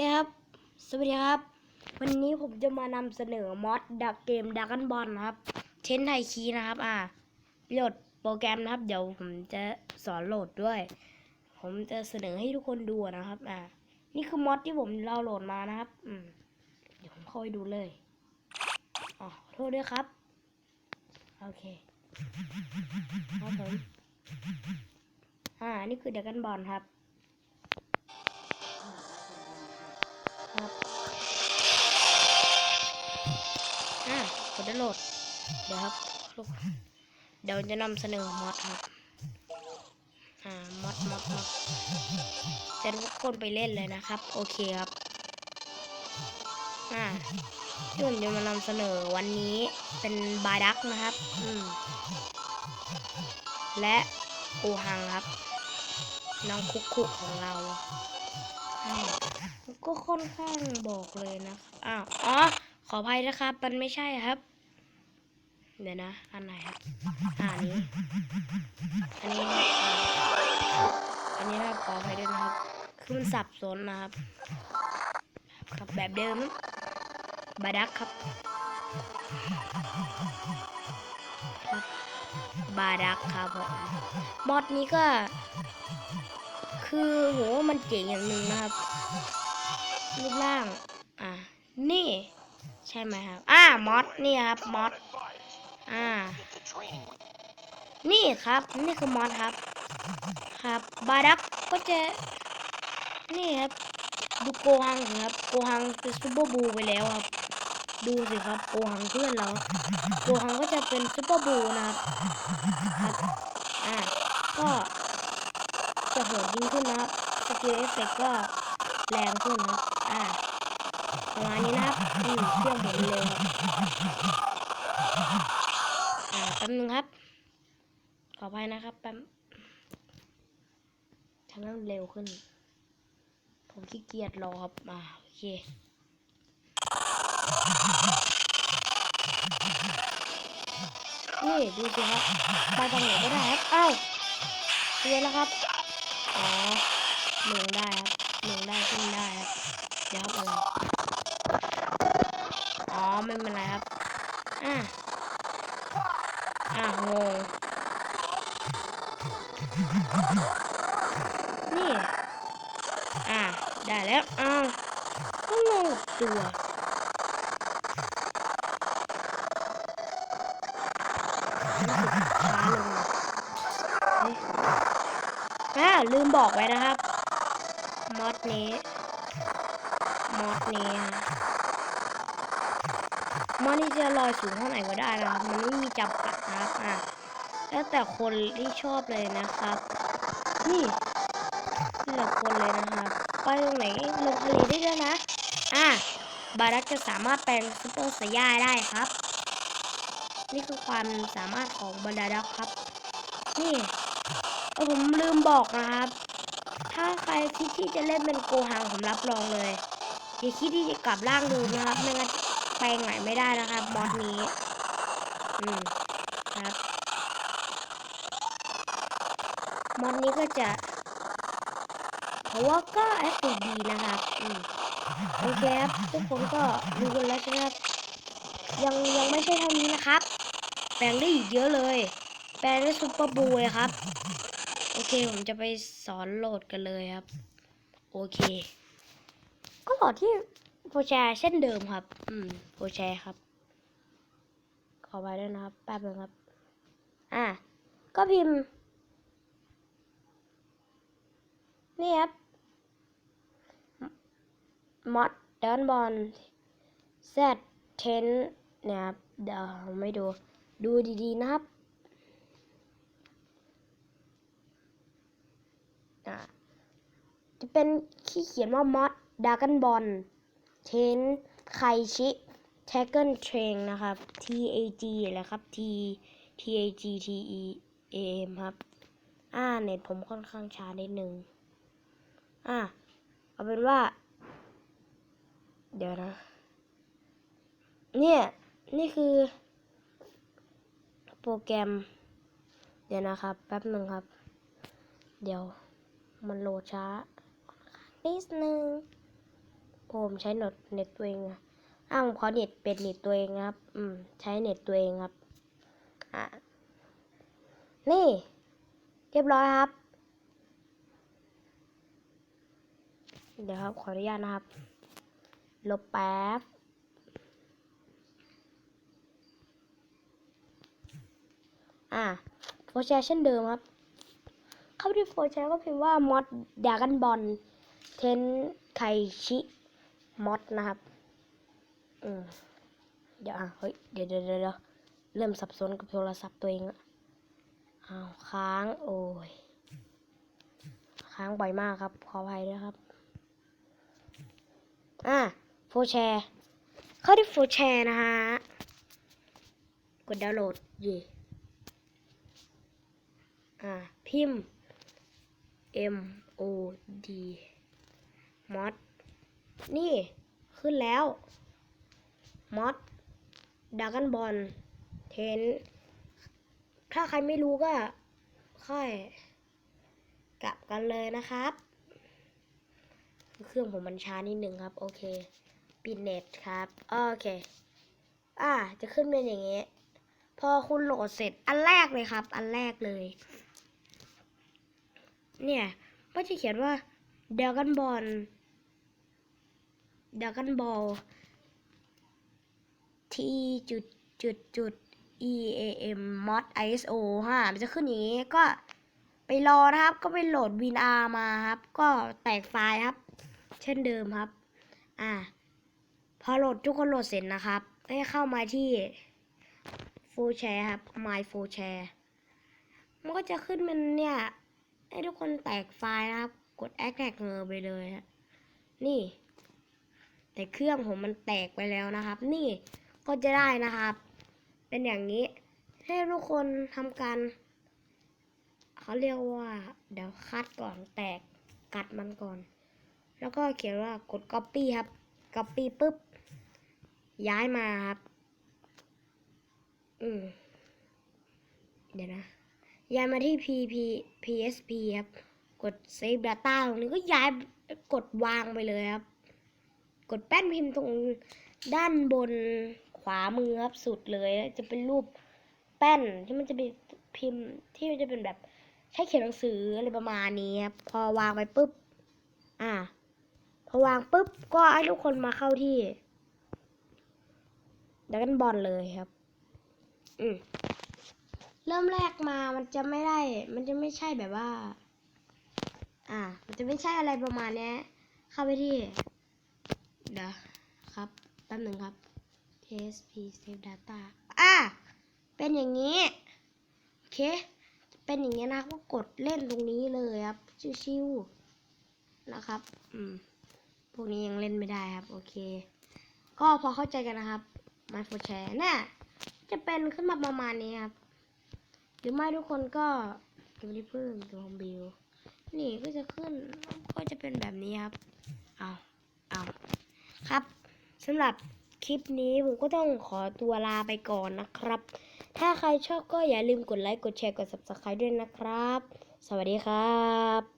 ครับ สวัสดีครับ วันนี้ผมจะมานำเสนอมอดดักเกมดักกันบอลนะครับ เชนไทคีนะครับ อ่าโหลดโปรแกรมนะครับ เดี๋ยวผมจะสอนโหลดด้วย ผมจะเสนอให้ทุกคนดูนะครับ อ่า นี่คือมอดที่ผมเราโหลดมานะครับ อืม เดี๋ยวผมเข้าไปดูเลย อ๋อ โทษด้วยครับ โอเคครับผมอ่า นี่คือดักกันบอลครับ โหลด เดี๋ยวครับลูกเดี๋ยวจะนำเสนอมอดครับอ่ามอดมอดมอดจะทุกคนไปเล่นเลยนะครับ โอเคครับอ่าที่ผมจะมานำเสนอวันนี้เป็นบาดักนะครับ อืม และปูฮังครับ น้องคุกคุกของเราอืมก็ค่อนข้างบอกเลยนะ อ้าว อ๋อ ขออภัยนะครับ มันไม่ใช่ครับ เดี๋ยวนะ อันไหนครับอันนี้ อันนี้ครับอันนี้นะครับขออภัยด้วยนะครับ คือมันสับสนนะครับครับแบบเดิมบาดักครับ บาดักครับผมอดนี้ก็ คือโหมันเจ๋งอย่างหนึ่งนะครับ รูปร่าง อ่านี่ ใช่ไหมครับ อ่ามอสนี่ครับ มอส อ่า นี่ครับ นี่คือมอสครับ ครับ บาดักก็จะ นี่ครับ ดูโกฮังครับ โกฮังเป็นซูเปอร์บูไปแล้วครับ ดูสิครับ โกฮังเพื่อนเรา โกฮังก็จะเป็นซูเปอร์บูนะครับครับอ่า ก็จะโหดยิ่งขึ้นนะครับสกิลเอฟเฟกก็แรงขึ้นนะครับอ่าประมาณนี้นะครับอืมเครื่องผมเลยครับอ่าแป๊บนึงครับ ขออภัยนะครับแป๊บทำให้มันเร็วขึ้น ผมขี้เกียจรอครับอ่าโอเคนี่ดูสิครับไปตรงไหนก็ได้ครับอ้าวเตือนแล้วครับ อ๋อหนึ่งได้ ได้แล้ว อ้าวก็งงกับตัวช้าลงอ่าลืมบอกไว้นะครับ มอดนี้ มอดนี้ฮะมอดนี้จะลอยสูงเท่าไหร่ก็ได้นะครับ มันไม่มีจำกัดนะครับ อะแล้วแต่คนที่ชอบเลยนะครับ นี่นี่แต่คนเลยนะครับ ไปตรงไหนลงทะเลได้ด้วยนะ อะ บารักจะสามารถแปลงซุปเปอร์สยาได้ครับ นี่คือความสามารถของบรรดาดอกครับ นี่เออผมลืมบอกนะครับ ถ้าใครคิดที่จะเล่นเป็นโกหังผมรับรองเลย อย่าคิดที่จะกลับร่างดิมนะครับ ไม่งั้นแปลงไหนไม่ได้นะครับมอดนี้ อืม ครับมอดนี้ก็จะ ราะว่าก็แอคดีนะครับอืมโอเคครับทุกคนก็ดูกันแล้วใช่ไหมครับ ยังยังไม่ใช่เท่านี้นะครับ แปลงได้อีกเยอะเลย แปลงได้ซุปเปอร์บูเลยครับ โอเคผมจะไปสอนโหลดกันเลยครับ โอเค ก็โหลดที่โปรแชร์เช่นเดิมครับ อืมโปรแชร์ครับ ขอไปด้วยนะครับ แป๊บนึงครับ อะ ก็พิมพ์ นี่ครับ มอดดันบอล Z 10เทนี่ยครับเดี๋ยวไม่ดู ดูดีๆนะครับจะเป็นที่เขียนว่ามอดดากันบอลเทนไคชิแท็กเกิลเทรนนะครับ T A G แหละครับ T T A G T E A M ครับ อ่าเน็ตผมค่อนข้างช้านิดนึง อ่าเอาเป็นว่า เดี๋ยวนะ เนี่ย นี่คือ โปรแกรม เดี๋ยวนะครับ แป๊บหนึ่งครับ เดี๋ยวมันโหลดช้า นิดนึง ผมใช้เน็ตเน็ตตัวเองอะอ้าวผมขอเน็ตเป็นเน็ตตัวเองครับ อืม ใช้เน็ตตัวเองครับ อะ นี่ เรียบร้อยครับ เดี๋ยวครับ ขออนุญาตนะครับ ลบแป๊บ อะโฟร์แชร์เช่นเดิมครับ เข้าที่โฟร์แชร์ก็พิมพ์ว่ามอดดากันบอลเทนไคชิมอดนะครับ อืม เดี๋ยวอะ เฮ้ย เดี๋ยวเดี๋ยวเดี๋ยวเริ่มสับสนกับโทรศัพท์ตัวเองละอ้าวค้าง โอ้ย ค้างบ่อยมากครับ ขออภัยด้วยครับ อะ โฟร์แชร์ เข้าที่โฟร์แชร์นะฮะ กดดาวน์โหลดเย่อ่า พิมพ์ M O D มอดนี่ ขึ้นแล้ว มอดดากันบอลเทน ถ้าใครไม่รู้ก็ ค่อยกลับกันเลยนะครับ เครื่องผมมันช้านิดนึงครับ โอเค ปิดเน็ตครับ โอเค อ่า จะขึ้นเป็นอย่างงี้ พอคุณโหลดเสร็จอันแรกเลยครับ อันแรกเลย เนี่ยก็จะเขียนว่า Dragon Ball Dragon Ball T จุดจุดจุด E A M mod ISO ฮะมันจะขึ้นอย่างนี้ก็ไปรอนะครับ ก็ไปโหลด WinR มาครับ ก็แตกไฟล์ครับ เช่นเดิมครับ อ่า พอโหลดทุกคนโหลดเสร็จนะครับ ให้เข้ามาที่ Full Share ครับ My Full Share มันก็จะขึ้นเป็นเนี่ย ให้ทุกคนแตกไฟล์นะครับ กดแอคแท็กเงอไปเลยฮะนี่ แต่เครื่องผมมันแตกไปแล้วนะครับ นี่ก็จะได้นะครับ เป็นอย่างนี้ ให้ทุกคนทำการเขาเรียกว่า เดี๋ยวคัดก่อนแตกกัดมันก่อน แล้วก็เขียนว่ากด copy ครับ copy ปุ๊บ ย้ายมาครับ อืม เดี๋ยวนะ ย้ายมาที่ PP PSP ครับ กด Save Data ตรงนี้ก็ย้ายกดวางไปเลยครับ กดแป้นพิมพ์ตรงด้านบนขวามือครับสุดเลย จะเป็นรูปแป้นที่มันจะเป็นพิมพ์ที่มันจะเป็นแบบใช้เขียนหนังสืออะไรประมาณนี้ครับพอวางไปปุ๊บ อ่า พอวางปุ๊บก็ให้ทุกคนมาเข้าที่ ดักกันบอลเลยครับ อืมเริ่มแรกมามันจะไม่ได้ มันจะไม่ใช่แบบว่า อ่า มันจะไม่ใช่อะไรประมาณเนี้ยเข้าไปที่ เดี๋ยวครับ แป๊บหนึ่งครับ TSP Save Data อ่า เป็นอย่างนี้ โอเค เป็นอย่างนี้นะก็กดเล่นตรงนี้เลยครับ ชิวๆ นะครับ อืม พวกนี้ยังเล่นไม่ได้ครับ โอเค ก็พอเข้าใจกันนะครับ My for Share น่ะจะเป็นขึ้นมาประมาณนี้ครับ หรือไม่ทุกคนก็เก็บที่พึ่งเก็บของบิวนี่ก็จะขึ้นก็จะเป็นแบบนี้ครับ เอาเอาครับสำหรับคลิปนี้ผมก็ต้องขอตัวลาไปก่อนนะครับ ถ้าใครชอบก็อย่าลืมกดไลค์ กดแชร์ กด subscribe ด้วยนะครับ สวัสดีครับ